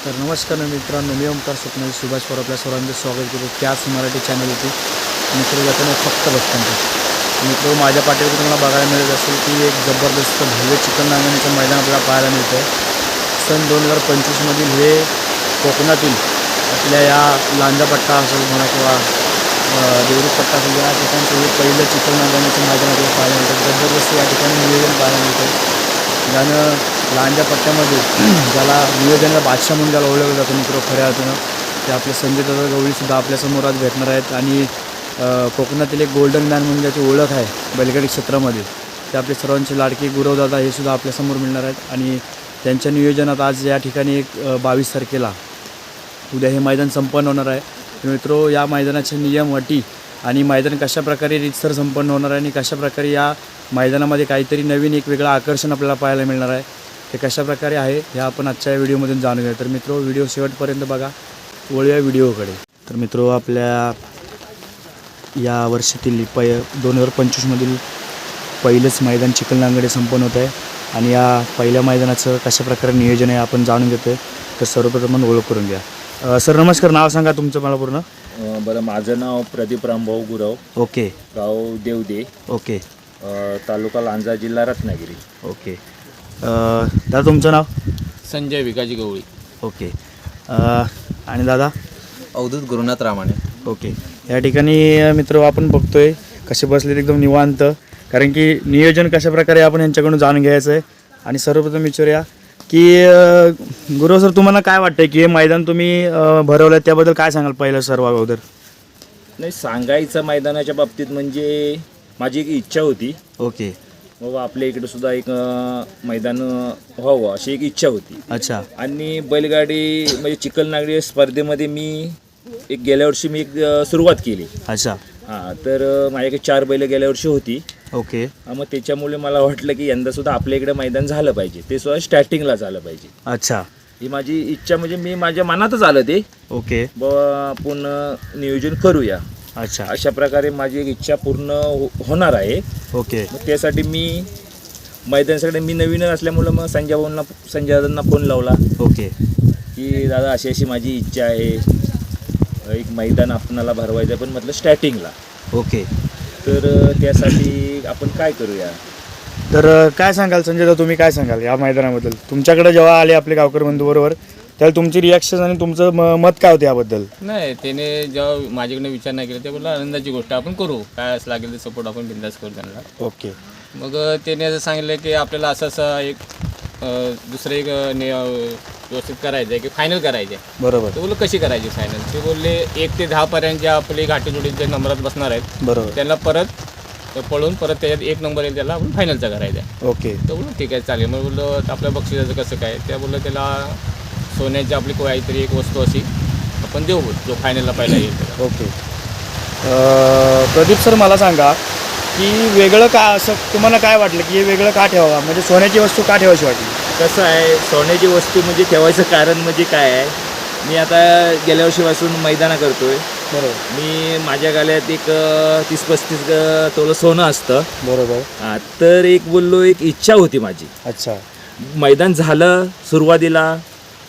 तर नमस्कार मित्रांनो मी ओमकार स्वप्न सुभाष वर आपल्या सर्वांचं स्वागत करतो त्याच मराठी चॅनलवरती मित्र जाताना फक्त भक्तांचं मित्र माझ्या पाठीवर तुम्हाला बघायला मिळत असेल की एक जबरदस्त भव्य चिकन नांगणीचं मैदान आपल्याला पाहायला मिळतं सन दोन हजार पंचवीसमधील हे कोकणातील आपल्या या लांजापट्टा असेल म्हणा किंवा देवरीपट्टा असेल या ठिकाणचं हे पहिलं चिकन नांगण्याचं मैदान आपल्याला पाहायला मिळतं जबरदस्त या ठिकाणी नियोजन पाहायला मिळतं ज्यानं लहानच्या पट्ट्यामध्ये ज्याला नियोजनाला बादशाह म्हणून ज्याला ओळखलं जातं मित्र खऱ्या अर्थानं ते आपले संजय दादा गवळीसुद्धा आपल्यासमोर आज भेटणार आहेत. आणि कोकणातील एक गोल्डन मॅन म्हणून ज्याची ओळख आहे बैलगाडी क्षेत्रामध्ये ते आपले सर्वांचे लाडके गुरवदादा हे सुद्धा आपल्यासमोर मिळणार आहेत. आणि त्यांच्या नियोजनात आज या ठिकाणी एक बावीस तारखेला उद्या हे मैदान संपन्न होणार आहे. मित्रो या मैदानाचे नियम अटी आणि मैदान कशाप्रकारे रितसर संपन्न होणार आहे आणि कशाप्रकारे या मैदानामध्ये काहीतरी नवीन एक वेगळं आकर्षण आपल्याला पाहायला मिळणार आहे ते कशाप्रकारे आहे हे आपण आजच्या व्हिडिओमधून जाणून घेऊ तर मित्रो व्हिडिओ शेवटपर्यंत बघा. वळूया व्हिडिओकडे. तर मित्रो आपल्या या वर्षातील पै दोन हजार पंचवीसमधील पहिलंच मैदान चिखलनांगडे संपन्न होत आहे आणि या पहिल्या मैदानाचं कशाप्रकारे नियोजन आहे आपण जाणून घेतो आहे तर सर्वप्रथम आपण ओळख करून घ्या. सर नमस्कार. नाव सांगा तुमचं मला पूर्ण. बरं माझं नाव प्रदीप रामभाऊ गुरव. ओके. गाव देवदे. ओके. तालुका लांजा जिल्हा रत्नागिरी. ओके. दादा तुमचं नाव? संजय विकाजी गवळी. ओके. आणि दादा? अवधूत गुरुनाथ रामाने. ओके. या ठिकाणी मित्र आपण बघतोय कसे बसलेत एकदम निवांत. कारण की नियोजन कशा प्रकारे आपण यांच्याकडून जाणून घ्यायचं आहे आणि सर्वप्रथम विचारूया की गुरु सर तुम्हाला काय वाटतंय की हे मैदान तुम्ही भरवलं त्याबद्दल काय सांगाल पहिलं सर्व अगोदर? नाही सांगायचं मैदानाच्या बाबतीत म्हणजे माझी एक इच्छा होती. ओके. बाबा आपल्या इकडे सुद्धा एक अ, मैदान व्हावं अशी एक इच्छा होती. अच्छा. आणि बैलगाडी म्हणजे चिखलनागडी स्पर्धेमध्ये मी एक गेल्या वर्षी मी एक अ, सुरुवात केली. अच्छा. हां तर अ, माझ्याकडे चार बैल गेल्या वर्षी होती. ओके. हा, मग त्याच्यामुळे मला वाटलं की यंदा सुद्धा आपल्या इकडे मैदान झालं पाहिजे. ते सुद्धा स्टार्टिंगला झालं पाहिजे. अच्छा. ही माझी इच्छा म्हणजे मी माझ्या मनातच आलं ते. ओके. बाबा आपण नियोजन करूया. अच्छा. अशा प्रकारे माझी एक इच्छा पूर्ण हो- होणार आहे. ओके. मग त्यासाठी मी मैदानासाठी मी नवीन असल्यामुळं मग संजय भाऊंना संजय दादांना फोन लावला. ओके. की दादा अशी अशी माझी इच्छा आहे. एक मैदान आपणाला भरवायचं आहे, पण म्हटलं स्टार्टिंगला ओके. तर अ, त्यासाठी आपण काय करूया? तर अ, काय सांगाल संजय दादा तुम्ही काय सांगाल या मैदानाबद्दल? तुमच्याकडे जेव्हा आले आपले गावकर बंधू बरोबर त्यावेळी तुमची रिॲक्शन आणि तुमचं म- मत काय होते याबद्दल? नाही त्याने जेव्हा माझ्याकडे विचार नाही केला ते बोलला आनंदाची गोष्ट आपण करू. काय असं लागेल ते सपोर्ट आपण बिंदास करू त्यांना. ओके. मग अं, त्याने असं सांगितलं की आपल्याला असं असं एक अं, दुसरं एक अं, ने- अं, व्यवस्थित करायचं आहे की फायनल करायचे बरोबर. ते बोललं कशी करायची फायनल ते बोलले एक ते दहापर्यंत जे आपले घाटीजोडीचे नंबरात बसणार आहेत बरोबर. त्यांना परत पळून परत त्याच्यात एक नंबर येईल त्याला आपण फायनलचा करायचा आहे ओके. तर बोललो ठीक आहे चालेल. मग बोललो "तर आपल्या बक्षिसाचं कसं काय? त्या बोललं त्याला सोन्याची आपली काहीतरी एक वस्तू अशी आपण देऊ जो फायनलला पहिला येईल. त्याला ओके. अ, प्रदीप सर मला सांगा की वेगळं का असं तुम्हाला काय वाटलं की हे वेगळं का ठेवावं? म्हणजे सोन्याची वस्तू का ठेवायची वाटली? कसं आहे सोन्याची वस्तू म्हणजे ठेवायचं कारण म्हणजे काय आहे? मी आता गेल्या वर्षीपासून मैदाना करतोय. बरोबर. मी माझ्या गाल्यात एक अ, तीस पस्तीस अ, तोलं सोनं असतं. बरोबर. हा, तर एक बोललो एक इच्छा होती माझी. अच्छा. मैदान झालं सुरुवातीला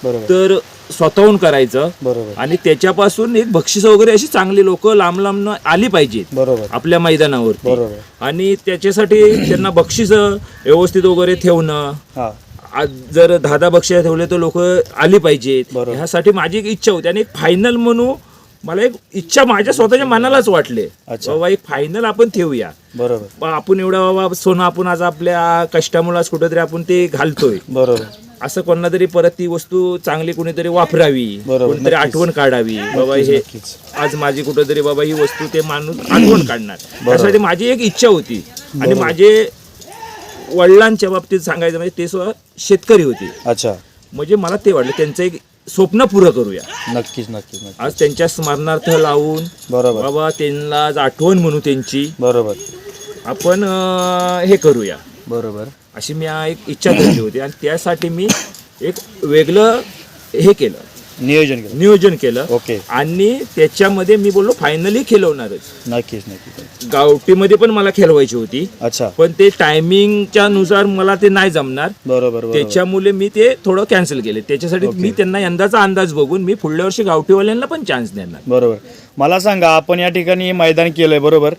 तर स्वतःहून करायचं. बरोबर. आणि त्याच्यापासून एक बक्षीस वगैरे अशी चांगली लोक लांब लांब आली पाहिजेत. बरोबर. आपल्या मैदानावरती. बरोबर. आणि त्याच्यासाठी त्यांना बक्षीस व्यवस्थित वगैरे ठेवणं. हां. आज जर दहा दहा बक्षीस ठेवले तर लोक आली पाहिजेत. बरोबर. ह्यासाठी माझी एक इच्छा होती. आणि एक फायनल म्हणू मला एक इच्छा माझ्या स्वतःच्या मनालाच वाटले. अच्छा. बाबा एक फायनल आपण ठेवूया. बरोबर. बा आपण एवढं बाबा सोनं आपण आज आपल्या कष्टामुळे आज कुठेतरी आपण ते घालतोय. बरोबर. असं कोणाला तरी परत ती वस्तू चांगली कुणीतरी वापरावी कोणीतरी. आठवण काढावी. बाबा हे. आज माझी कुठेतरी बाबा ही वस्तू ते माणूस आठवण काढणार. त्यासाठी माझी एक इच्छा होती. आणि माझे वडिलांच्या बाबतीत सांगायचं म्हणजे ते सुद्धा शेतकरी होते. अच्छा. म्हणजे मला ते वाटलं त्यांचं एक स्वप्न पुरं करूया. नक्कीच नक्कीच नक्कीच. आज त्यांच्या स्मरणार्थ लावून बरोबर. बाबा त्यांना आज आठवण म्हणू त्यांची. बरोबर. आपण अं, हे करूया. बरोबर. अशी मी एक इच्छा धरली होती. आणि त्यासाठी मी एक वेगळं हे केलं. नियोजन केलं. नियोजन केलं. ओके. आणि त्याच्यामध्ये मी बोललो फायनली खेळवणारच. नक्कीच नक्कीच. गावठीमध्ये पण मला खेळवायची होती. अच्छा. पण ते टायमिंगच्या नुसार मला ते नाही जमणार. बरोबर बरोबर. त्याच्यामुळे मी ते थोडं कॅन्सल केले. त्याच्यासाठी मी त्यांना यंदाचा अंदाज बघून मी पुढल्या वर्षी गावठीवाल्यांना पण चान्स देणार. बरोबर. मला सांगा आपण या ठिकाणी मैदान केलंय बरोबर?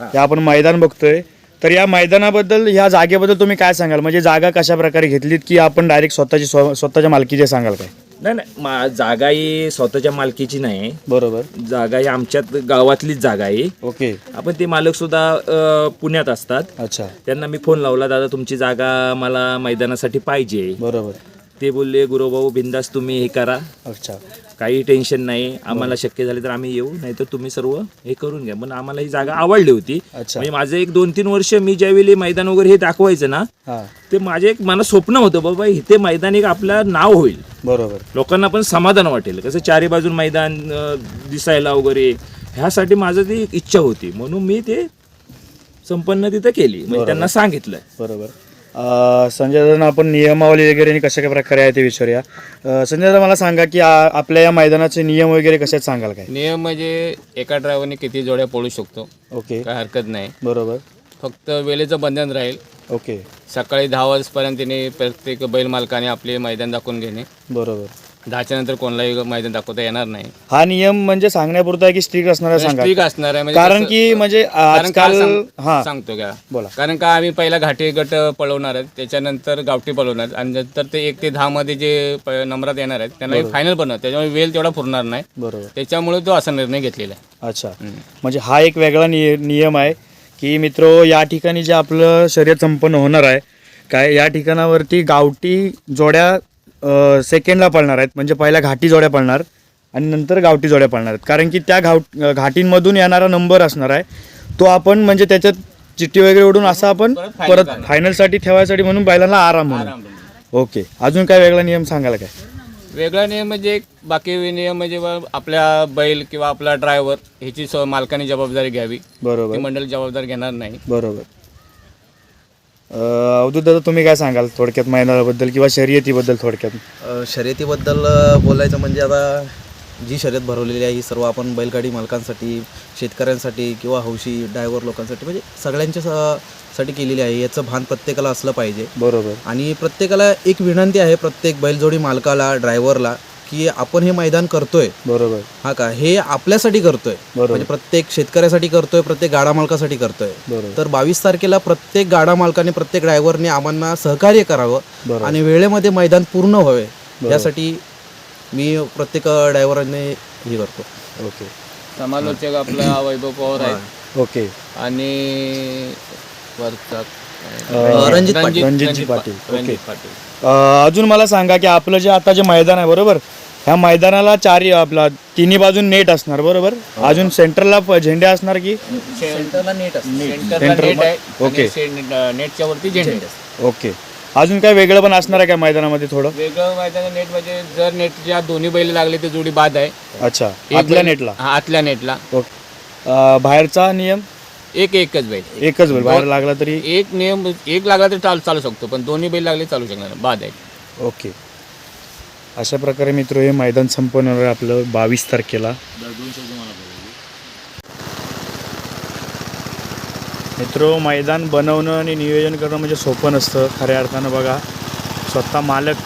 हे. आपण मैदान बघतोय. तर या मैदानाबद्दल ह्या जागेबद्दल तुम्ही काय सांगाल? म्हणजे जागा कशा प्रकारे घेतलीत की आपण डायरेक्ट स्वतःची स्व- स्वतःच्या मालकीचे सांगाल काय? नाही नाही मा- जागा ही स्वतःच्या मालकीची नाही. बरोबर. जागा ही आमच्यात गावातलीच जागा आहे. ओके. आपण ते मालक सुद्धा अ, पुण्यात असतात. अच्छा. त्यांना मी फोन लावला दादा तुमची जागा मला मैदानासाठी पाहिजे. बरोबर. ते बोलले गुरुभाऊ बिंदास तुम्ही हे करा. अच्छा. काही टेन्शन नाही आम्हाला शक्य झाले तर आम्ही येऊ नाही तर तुम्ही सर्व हे करून घ्या. पण आम्हाला ही जागा आवडली होती. अच्छा. म्हणजे माझं एक दोन तीन वर्ष मी ज्यावेळी मैदान वगैरे हे दाखवायचं ना हां. ते माझे एक मला स्वप्न होतं बाबा इथे मैदान एक आपलं नाव होईल. बरोबर. लोकांना पण समाधान वाटेल. कसं चारी बाजून मैदान अं, दिसायला वगैरे ह्यासाठी माझं ती एक इच्छा होती. म्हणून मी ते संपन्न तिथं केली. म्हणजे त्यांना सांगितलं. बरोबर. संजय दादा आपण नियमावली वगैरे आणि कशा काय प्रकारे आहे ते विचारूया. संजय दादा मला सांगा की आपल्या या मैदानाचे नियम वगैरे कसे सांगाल काय? नियम म्हणजे एका ड्रायव्हरने किती जोड्या पळू शकतो. ओके. काय हरकत नाही. बरोबर. फक्त वेळेचं बंधन राहील. ओके. सकाळी दहा वाजपर्यंत तिने प्रत्येक बैल मालकाने आपले मैदान दाखवून घेणे. बरोबर. दहाच्या नंतर कोणालाही मैदान दाखवता येणार नाही. हा नियम म्हणजे सांगण्यापुरता आहे की स्ट्रिक्ट असणार आहे सांगा. ठीक असणार आहे म्हणजे कारण कसं- की म्हणजे कारण का आजकाल सांग- हा. सांगतो का? बोला. कारण का आम्ही पहिला घाटी गट पळवणार आहेत त्याच्यानंतर गावठी पळवणार आहेत आणि नंतर ते एक ते दहा मध्ये जे प- नंबरात येणार आहेत त्यांना फायनल बनवणार त्याच्यामुळे वेळ तेवढा पुरणार नाही. बरोबर. त्याच्यामुळे तो असा निर्णय घेतलेला आहे. अच्छा. हम्म. म्हणजे हा एक वेगळा निय नियम आहे की मित्र या ठिकाणी जे आपलं शर्यत संपन्न होणार आहे काय या ठिकाणावरती गावठी जोड्या सेकंडला पळणार आहेत. म्हणजे पहिल्या घाटी जोड्या पळणार आणि नंतर गावठी जोड्या पळणार आहेत. कारण की त्या घाव घाटींमधून येणारा नंबर असणार आहे. तो आपण म्हणजे त्याच्यात चिठ्ठी वगैरे उडून असा आपण परत. फायनलसाठी ठेवायसाठी म्हणून बैलांना आराम म्हणून. ओके. अजून काय वेगळा नियम सांगाल काय? वेगळा नियम म्हणजे एक बाकी नियम म्हणजे आपल्या बैल किंवा आपला ड्रायव्हर ह्याची मालकाने जबाबदारी घ्यावी. बरोबर. मंडळी जबाबदारी घेणार नाही. बरोबर. अवधूत दादा तुम्ही काय सांगाल थोडक्यात मैदानाबद्दल किंवा शर्यतीबद्दल थोडक्यात? अ, शर्यतीबद्दल अ, बोलायचं म्हणजे आता जी शर्यत भरवलेली आहे ही सर्व आपण बैलगाडी मालकांसाठी शेतकऱ्यांसाठी किंवा हौशी ड्रायव्हर लोकांसाठी म्हणजे सगळ्यांच्या स- साठी केलेली आहे. याचं भान प्रत्येकाला असलं पाहिजे. बरोबर. आणि प्रत्येकाला एक विनंती आहे प्रत्येक बैलजोडी मालकाला ड्रायव्हरला की आपण हे मैदान करतोय. बरोबर. हा का? हे आपल्यासाठी करतोय. म्हणजे प्रत्येक शेतकऱ्यासाठी करतोय प्रत्येक गाडा मालकासाठी करतोय. बरोबर. तर बावीस तारखेला प्रत्येक गाडा मालकाने प्रत्येक ड्रायव्हरने आम्हाला सहकार्य करावं. आणि वेळेमध्ये मैदान पूर्ण व्हावे. यासाठी मी प्रत्येक ड्रायव्हरांनी हे करतो. ओके. समालोचक आपला वैभव पवार आहे. ओके. आणि वरचा रणजित पाटील. रणजितजी पाटील. रणजित अजून मला सांगा की आपलं जे आता जे मैदान आहे बरोबर? ह्या मैदानाला चारी आपला तिन्ही बाजून नेट असणार बरोबर? अजून सेंटरला झेंडे असणार की? सेंटरला नीट सेंटर- नेट. ओके. नेटच्या वरती झेंडे. ओके. अजून काय वेगळं पण असणार आहे का मैदानामध्ये थोडं? वेगळं मैदान नेट म्हणजे जर नेटच्या दोन्ही बैल लागले तर जोडी बाद आहे. अच्छा. आतल्या नेटला. हा, आतल्या नेटला. बाहेरचा नियम? एक एकच बैल. एकच बैल बाहेर लागला तरी एक नियम एक लागला तर चालू चालू शकतो पण दोन्ही बैल लागले चालू शकणार नाही. बाद आहे. ओके. अशा प्रकारे मित्र हे मैदान संपन्न होणार आहे आपलं बावीस तारखेला. मित्र मैदान बनवणं आणि नियोजन करणं म्हणजे सोपं नसतं. खऱ्या अर्थानं बघा स्वतः मालक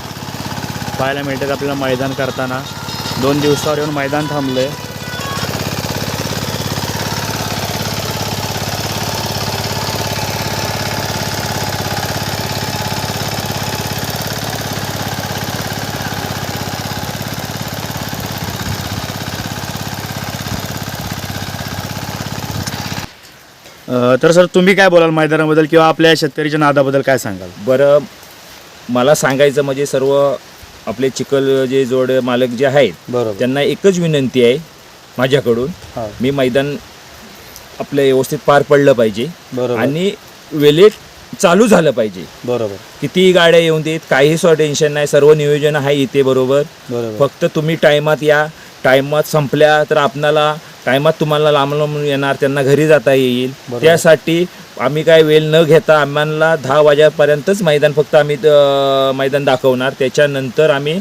पाहायला मिळतात आपल्याला मैदान करताना. दोन दिवसावर येऊन मैदान थांबलं आहे अं, तर सर तुम्ही काय बोलाल मैदानाबद्दल किंवा आपल्या शेतकरीच्या नादाबद्दल काय सांगाल? बरं मला सांगायचं म्हणजे सर्व आपले चिखल जे जोड मालक जे आहेत बरोबर. त्यांना एकच विनंती आहे माझ्याकडून. हा. मी मैदान आपलं व्यवस्थित पार पडलं पाहिजे बरोबर. आणि वेळेत चालू झालं पाहिजे. बरोबर. कितीही गाड्या येऊन देत काही सो टेन्शन नाही सर्व नियोजन आहे इथे बरोबर. बरोबर. फक्त तुम्ही टायमात या. टायमात संपल्या तर आपणाला टायमात तुम्हाला लांब लांब येणार त्यांना घरी जाता येईल. त्यासाठी आम्ही काय वेळ न घेता आम्हाला दहा वाजेपर्यंतच मैदान फक्त आम्ही मैदान दाखवणार. त्याच्यानंतर आम्ही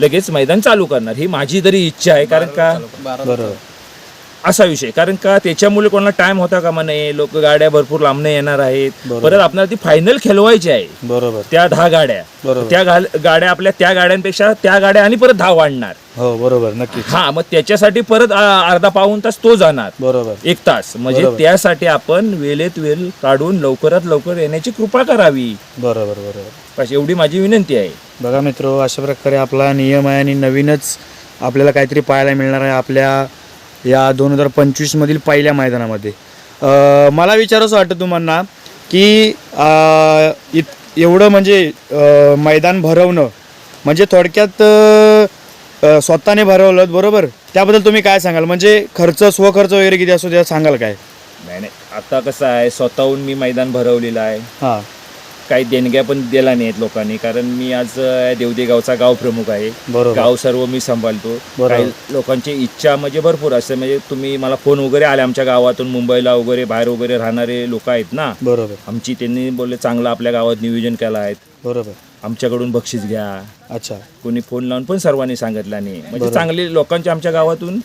लगेच मैदान चालू करणार. ही माझी तरी इच्छा आहे कारण का? बरोबर. असा विषय. कारण का त्याच्यामुळे कोणाला टाइम होता कामा नये लोक गाड्या भरपूर लांबणं येणार आहेत. परत आपल्याला ती फायनल खेळवायची आहे. बरोबर. त्या दहा गाड्या. त्या गाड्या आपल्या त्या गाड्यांपेक्षा त्या गाड्या आणि परत दहा वाढणार. हो बरोबर. नक्कीच. हा मग त्याच्यासाठी परत अर्धा पाऊन तास तो जाणार. बरोबर. एक तास. म्हणजे. त्यासाठी आपण वेळेत वेळ काढून लवकरात लवकर येण्याची कृपा करावी. बरोबर बरोबर. एवढी माझी विनंती आहे. बघा मित्र अशा प्रकारे आपला नियम आहे आणि नवीनच आपल्याला काहीतरी पाहायला मिळणार आहे. आपल्या या दोन हजार पंचवीसमधील पहिल्या मैदानामध्ये. मला विचारायचं वाटतं तुम्हाला की इत एवढं म्हणजे मैदान भरवणं म्हणजे थोडक्यात स्वतःने भरवलं बरोबर? त्याबद्दल तुम्ही काय सांगाल? म्हणजे खर्च स्वखर्च वगैरे किती असतो त्या सांगाल काय? नाही नाही. आता कसं आहे स्वतःहून मी मैदान भरवलेलं आहे. हां. काही देणग्या पण दिला नाहीत लोकांनी कारण मी आज देवदे गावचा गाव प्रमुख आहे. गाव सर्व मी सांभाळतो. काही लोकांची इच्छा म्हणजे भरपूर असते. म्हणजे तुम्ही मला फोन वगैरे आले आमच्या गावातून मुंबईला वगैरे बाहेर वगैरे राहणारे लोक आहेत ना? बरोबर. आमची त्यांनी बोलले चांगलं आपल्या गावात नियोजन केलं आहे बरोबर. आमच्याकडून बक्षीस घ्या. अच्छा. कोणी फोन लावून पण सर्वांनी सांगितलं नाही. म्हणजे. चांगले लोकांच्या आमच्या गावातून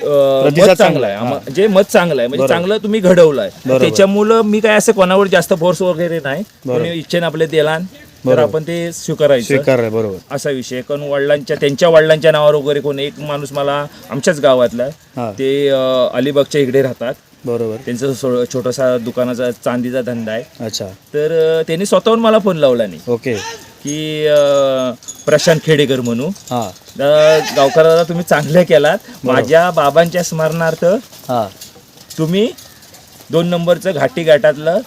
प्रतिसाद मत चांगलं आहे. म्हणजे मत चांगलं आहे. म्हणजे. चांगलं तुम्ही घडवलंय. त्याच्यामुळं मी काय असं कोणावर जास्त फोर्स वगैरे नाही. कोणी इच्छेने आपले दिला तर. आपण ते स्वीकारायचं. बरोबर. असा विषय. कारण वडिलांच्या त्यांच्या वडिलांच्या नावावर वगैरे कोणी एक माणूस मला आमच्याच गावातला ते अलिबागच्या इकडे राहतात. बरोबर. त्यांचं छोटासा दुकानाचा चांदीचा धंदा आहे. अच्छा. तर त्यांनी स्वतःहून मला फोन लावला नाही. ओके. की अ, प्रशांत खेडेकर म्हणू. हां. अ, गावकऱ्याला तुम्ही चांगलं केलात. माझ्या बाबांच्या स्मरणार्थ हां. तुम्ही दोन नंबरचं घाटी घाटातलं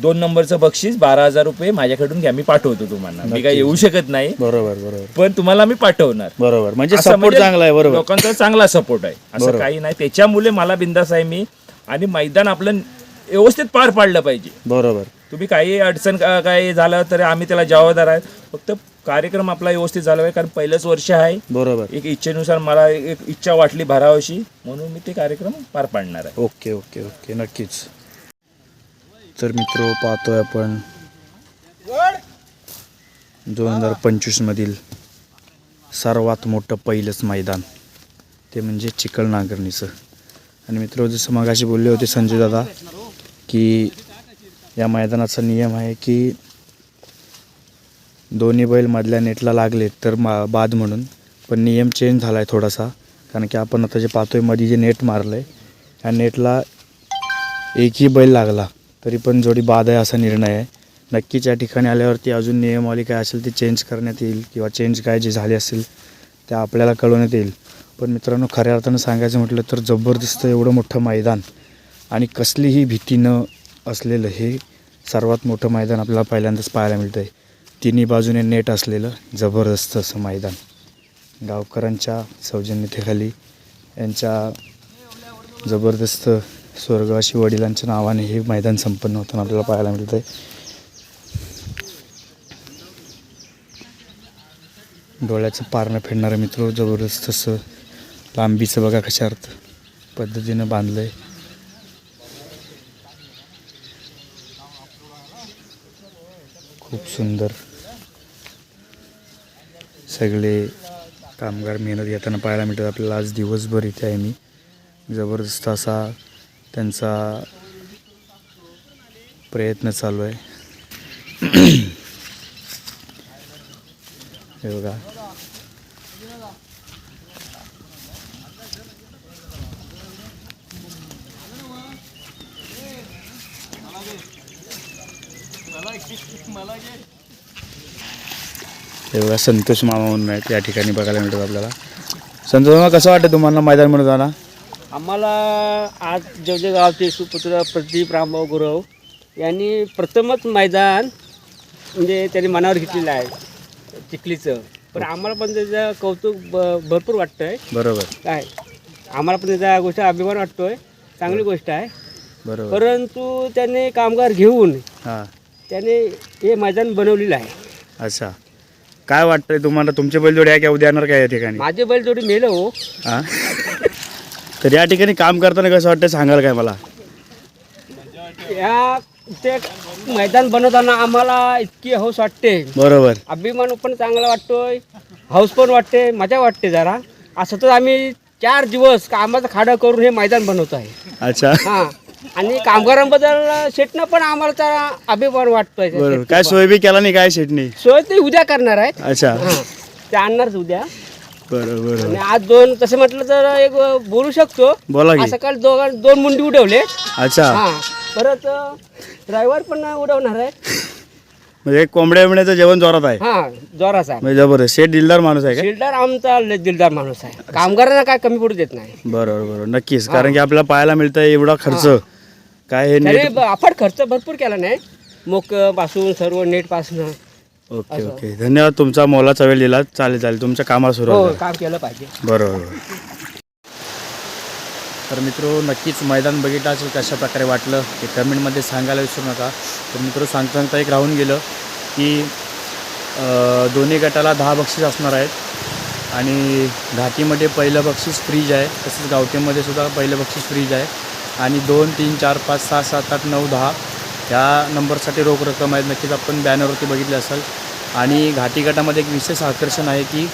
दोन नंबरचं बक्षीस बारा हजार रुपये माझ्याकडून घ्या. मी पाठवतो तुम्हाला. मी काय येऊ शकत नाही. बरोबर बरोबर. पण तुम्हाला मी पाठवणार. बरोबर. म्हणजे असं सपोर्ट म्हणजे चांगला आहे बरोबर. लोकांचा चांगला सपोर्ट आहे. असं. काही नाही. त्याच्यामुळे मला बिंदास आहे मी. आणि मैदान आपलं व्यवस्थित पार पाडलं पाहिजे. बरोबर. तुम्ही काही अडचण का- काही झालं तरी आम्ही त्याला जबाबदार आहे. फक्त कार्यक्रम आपला व्यवस्थित झाला पाहिजे कारण पहिलंच वर्ष आहे. बरोबर. एक इच्छेनुसार मला एक इच्छा वाटली भरावशी म्हणून मी ते कार्यक्रम पार पाडणार आहे. ओके ओके ओके नक्कीच. तर मित्र पाहतोय आपण दोन हजार पंचवीसमधील सर्वात मोठं पहिलंच मैदान. ते म्हणजे चिकल नांगरणीचं आणि मित्र जसं मगाशी बोलले होते संजय दादा की या मैदानाचा नियम आहे की दोन्ही बैल मधल्या नेटला लागले तर मा बाद म्हणून. पण नियम चेंज झाला आहे थोडासा. कारण की आपण आता जे पाहतोयमध्ये जे नेट मारलं आहे ह्या नेटला एकही बैल लागला तरी पण जोडी बाद आहे असा निर्णय आहे. नक्कीच या ठिकाणी आल्यावरती अजून नियमावली काय असेल ती चेंज करण्यात येईल किंवा चेंज काय जे झाले असेल त्या आपल्याला कळवण्यात येईल. पण मित्रांनो खऱ्या अर्थानं सांगायचं म्हटलं तर जबरदस्त एवढं मोठं मैदान आणि कसलीही भीती न असलेलं हे सर्वात मोठं मैदान आपल्याला पहिल्यांदाच पाहायला मिळतं आहे तिन्ही बाजूने नेट असलेलं जबरदस्त असं मैदान. गावकरांच्या सौजन्यतेखाली यांच्या जबरदस्त स्वर्गवासी वडिलांच्या नावाने हे मैदान संपन्न होताना आपल्याला पाहायला मिळतं आहे डोळ्याचं पारणं फेडणारं मित्र जबरदस्त असं लांबीचं बघा कशा अर्थ पद्धतीनं बांधलं आहे खूप सुंदर. सगळे कामगार मेहनत घेताना पाहायला मिळतात. आपल्याला आज दिवसभर इथे आहे मी. जबरदस्त असा त्यांचा प्रयत्न चालू आहे. हे बघा. हे बघा संतोष मामा म्हणून आहेत या ठिकाणी बघायला मिळतात आपल्याला. संतोष मामा कसं वाटतं तुम्हाला मैदान म्हणून जाणार आम्हाला आज जेवढे गावचे सुपुत्र प्रदीप रामभाऊ गुरव यांनी प्रथमच मैदान म्हणजे त्यांनी मनावर घेतलेलं आहे चिखलीचं पण आम्हाला पण त्याचं कौतुक ब भरपूर वाटतं आहे बरोबर. काय? आम्हाला पण त्याचा गोष्ट अभिमान वाटतो आहे चांगली गोष्ट आहे. बरोबर. परंतु त्याने कामगार घेऊन हां. त्याने हे मैदान बनवलेलं आहे. अच्छा. काय वाटतंय तुम्हाला? तुमचे बैलजोडी आहे का? उद्या येणार काय या ठिकाणी? माझे बैल जोडी मेलं हो. हां? तर या ठिकाणी काम करताना कसं वाटतं सांगाल काय मला? या ते मैदान बनवताना आम्हाला इतकी हौस वाटते. बरोबर. अभिमान पण चांगला वाटतोय. हाऊस पण वाटते. मजा वाटते जरा. असं तर आम्ही चार दिवस कामाचं खाडं करून हे मैदान बनवतो आहे. अच्छा. हां. आणि कामगारांबद्दल शेटनं पण आम्हाला जरा अभिमान वाटतोय. बरोबर. काय सोय बी केला नाही काय शेटणी सोय ते उद्या करणार आहेत अच्छा. हां. ते आणणारच उद्या. बरोबर बरोबर आणि आज दोन तसं म्हटलं तर एक बोलू शकतो. बोला की. सकाळी दोघां दोन मुंडी उडवले. अच्छा. हां. परत ड्रायव्हर पण उडवणार आहे. म्हणजे कोंबड्या बिंबड्याचं जेवण जोरात आहे. हां जोराचा म्हणजे जबरदस्त. दिलदार माणूस आहे का शिल्डर आमचा लय दिलदार माणूस आहे. कामगारांना काय कमी पडू देत नाही. बरोबर बरोबर. नक्कीच. कारण की आपल्याला पाहायला मिळतं एवढा खर्च. काय हे नेट आपण खर्च भरपूर केला नाही. मोकपासून सर्व नेटपासून ओके ओके. धन्यवाद तुमचा मोलाचा वेळ दिला चालेल चालेल. तुमच्या कामाला हो सुरुवात काम केलं पाहिजे. बरोबर. तर मित्रो नक्कीच मैदान बघितलं असेल कशा प्रकारे वाटलं. ते कमेंटमध्ये सांगायला विसरू नका. तर मित्र सांगता सांगता एक राहून गेलं की दोन्ही गटाला दहा बक्षीस असणार आहेत. आणि घाटीमध्ये पहिलं बक्षीस फ्रीज आहे. तसंच गावठीमध्ये सुद्धा पहिलं बक्षीस फ्रीज आहे. आणि दोन तीन चार पाच सहा सात आठ नऊ दहा या नंबरसाठी रोख रक्कम आहेत. नक्कीच आपण बॅनरवरती बघितली असाल. आणि घाटी गटामध्ये एक विशेष आकर्षण आहे की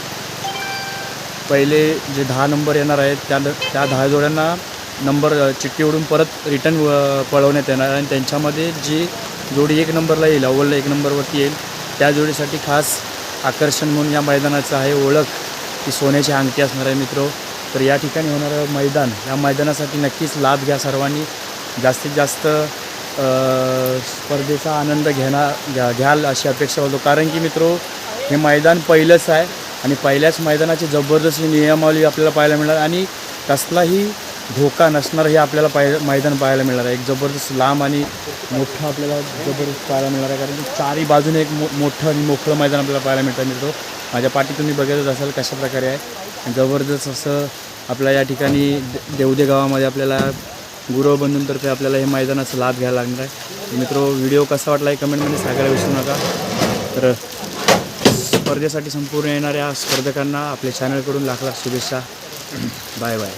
पहिले जे दहा नंबर येणार आहेत त्या त्या दहा जोड्यांना नंबर अ, चिठ्ठी उडून परत रिटर्न पळवण्यात येणार आणि त्यांच्यामध्ये जी जोडी एक नंबरला येईल अव्वलला एक नंबरवरती येईल त्या जोडीसाठी खास आकर्षण म्हणून या मैदानाचं आहे ओळख की सोन्याची अंगठी असणार आहे मित्रो. तर या ठिकाणी होणारं मैदान या मैदानासाठी नक्कीच लाभ घ्या सर्वांनी. जास्तीत जास्त स्पर्धेचा आनंद घेणार घ्या घ्याल अशी अपेक्षा होतो. कारण की मित्रो हे मैदान पहिलंच आहे. आणि पहिल्याच मैदानाची जबरदस्त नियमावली आपल्याला पाहायला मिळणार आणि कसलाही धोका नसणार हे आपल्याला पाय मैदान पाहायला मिळणार आहे. एक जबरदस्त लांब आणि मोठं आपल्याला जबरदस्त पाहायला मिळणार आहे. कारण चारही बाजूने एक मो मोठं आणि मोकळं मैदान आपल्याला पाहायला मिळतं मिळतो माझ्या पाठी तुम्ही बघतच असाल कशा प्रकारे आहे. जबरदस्त असं आपल्या या ठिकाणी दे- देवदे गावामध्ये आपल्याला गुरव बंधूंतर्फे आपल्याला हे मैदानाचा लाभ घ्यायला लागणार आहे. मित्रो व्हिडिओ कसा वाटला आहे कमेंटमध्ये सांगायला विसरू नका. तर स्पर्धेसाठी संपूर्ण येणाऱ्या स्पर्धकांना आपल्या चॅनलकडून लाख लाख शुभेच्छा. Bye bye